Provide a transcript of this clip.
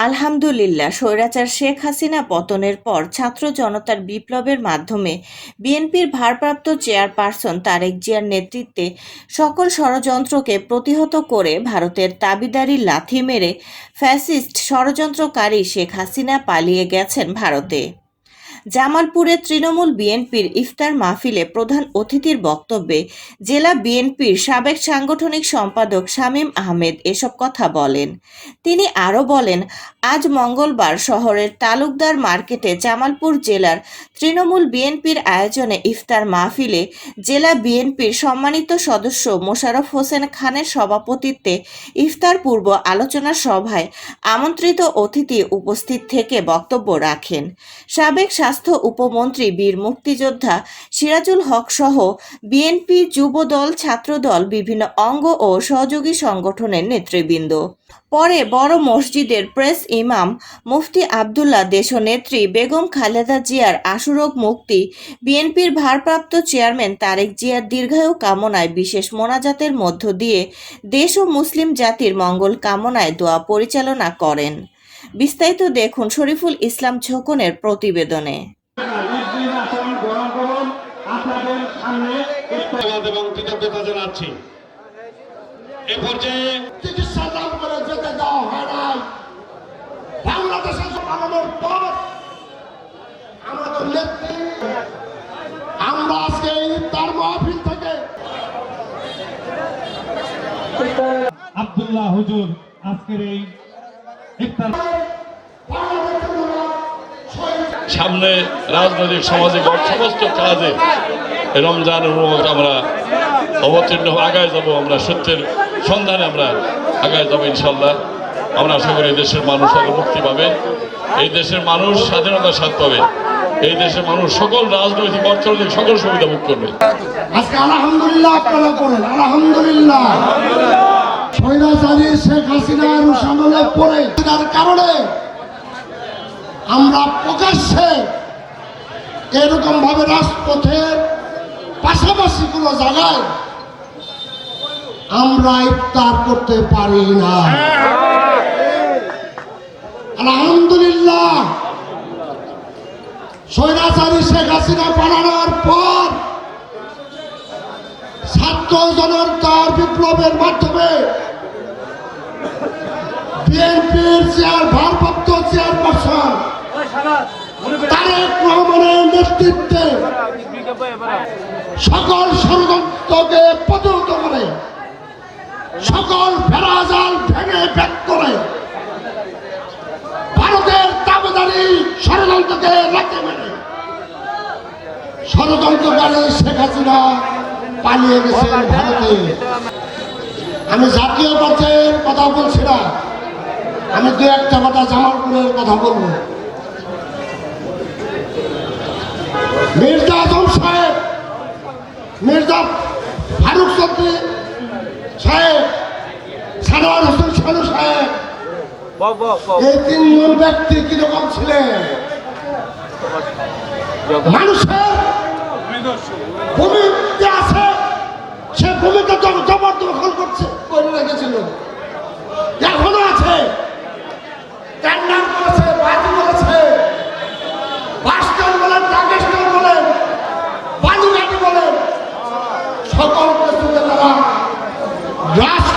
আলহামদুলিল্লাহ, স্বৈরাচার শেখ হাসিনা পতনের পর ছাত্র জনতার বিপ্লবের মাধ্যমে বিএনপির ভারপ্রাপ্ত চেয়ারপারসন তারেক জিয়ার নেতৃত্বে সকল ষড়যন্ত্রকে প্রতিহত করে ভারতের তাবিদারি লাথি মেরে ফ্যাসিস্ট ষড়যন্ত্রকারী শেখ হাসিনা পালিয়ে গেছেন ভারতে। জামালপুরে তৃণমূল বিএনপির ইফতার মাহফিলে প্রধান অতিথির বক্তব্যে জেলা বিএনপির সাবেক সাংগঠনিক সম্পাদক শামীম আহমেদ এসব কথা বলেন। তিনি আরও বলেন, আজ মঙ্গলবার শহরের তালুকদার মার্কেটে জামালপুর জেলার তৃণমূল বিএনপির আয়োজনে ইফতার মাহফিলে জেলা বিএনপির সম্মানিত সদস্য মোশাররফ হোসেন খানের সভাপতিত্বে ইফতার পূর্ব আলোচনা সভায় আমন্ত্রিত অতিথি উপস্থিত থেকে বক্তব্য রাখেন। সাবেক স্বাস্থ্য উপমন্ত্রী, বীর মুক্তিযোদ্ধা সিরাজুল হক সহ বিএনপি যুবদল, ছাত্রদল, বিভিন্ন অঙ্গ ও সহযোগী সংগঠনের নেতৃবৃন্দ। পরে বড় মসজিদের প্রেস ইমাম মুফতি আবদুল্লাহ দেশনেত্রী বেগম খালেদা জিয়ার আশুরোগ মুক্তি, বিএনপির ভারপ্রাপ্ত চেয়ারম্যান তারেক জিয়ার দীর্ঘায়ু কামনায় বিশেষ মোনাজাতের মধ্য দিয়ে দেশ ও মুসলিম জাতির মঙ্গল কামনায় দোয়া পরিচালনা করেন। বিস্তারিত দেখুন শরীফুল ইসলাম ঝোকনের প্রতিবেদনে। ঈদ আচরণ গ্রহণ করুন আপনাদের সামনে ধন্যবাদ এবং কৃতজ্ঞতা জানাচ্ছি। এ পর্যায়ে চিকিৎসা দান করে যেতে দেওয়া হয় নাই। বাংলাদেশে বানানোর পর আমাদের নেত্রী আমরা আজকে তার মাহফিল থেকে আব্দুল্লাহ হুজুর আজকের এই সামনে রাজনৈতিক, সামাজিক সমস্ত কাজে রমজান আমরা অবতীর্ণ আগায় যাব, আমরা সত্যের সন্ধানে আমরা আগায় যাব ইনশাল্লাহ আমরা আশা করি দেশের মানুষ আরও মুক্তি পাবে, এই দেশের মানুষ স্বাধীনতার স্বাদ পাবে, এই দেশের মানুষ সকল রাজনৈতিক, অর্থনৈতিক সকল সুবিধা ভোগ করবে। আজকে আলহামদুলিল্লাহ আপনারা আলহামদুলিল্লাহ। স্বৈরাচারী শেখ হাসিনার সামলে পড়ে তার কারণে আমরা প্রকাশ্যে এরকম ভাবে রাজপথের পাশাপাশি কোনো জায়গায় আমরা ইফতার করতে পারি না। আলহামদুলিল্লাহ স্বৈরাচারী শেখ হাসিনা পালানোর পর ছাত্র জনতার বিপ্লবের মাধ্যমে বিএনপির চেয়ার ভারপ্রাপ্ত চেয়ারপারসন তারেক রহমানের নেতৃত্বে সকল ষড়যন্ত্রকে প্রতিহত করে, সকল ভেড়াজাল ভেঙে ব্যাক করে, ভারতের দাবেদারি ষড়যন্ত্রকে রাখতে মেরে। ষড়যন্ত্রকারী শেখ হাসিনা পালিয়ে গেছেন ভারতে। আমি জাতীয় পর্যায়ের কথা বলছি না। আমি দু একটা কথা জামালপুরের কথা বলব। মির্জা আজম সাহেব মির্জা ফারুক চৌধুরী সাহেব সানোয়ার হোসেন সানু সাহেব এই তিনজন ব্যক্তি কীরকম ছিলেন? মানুষের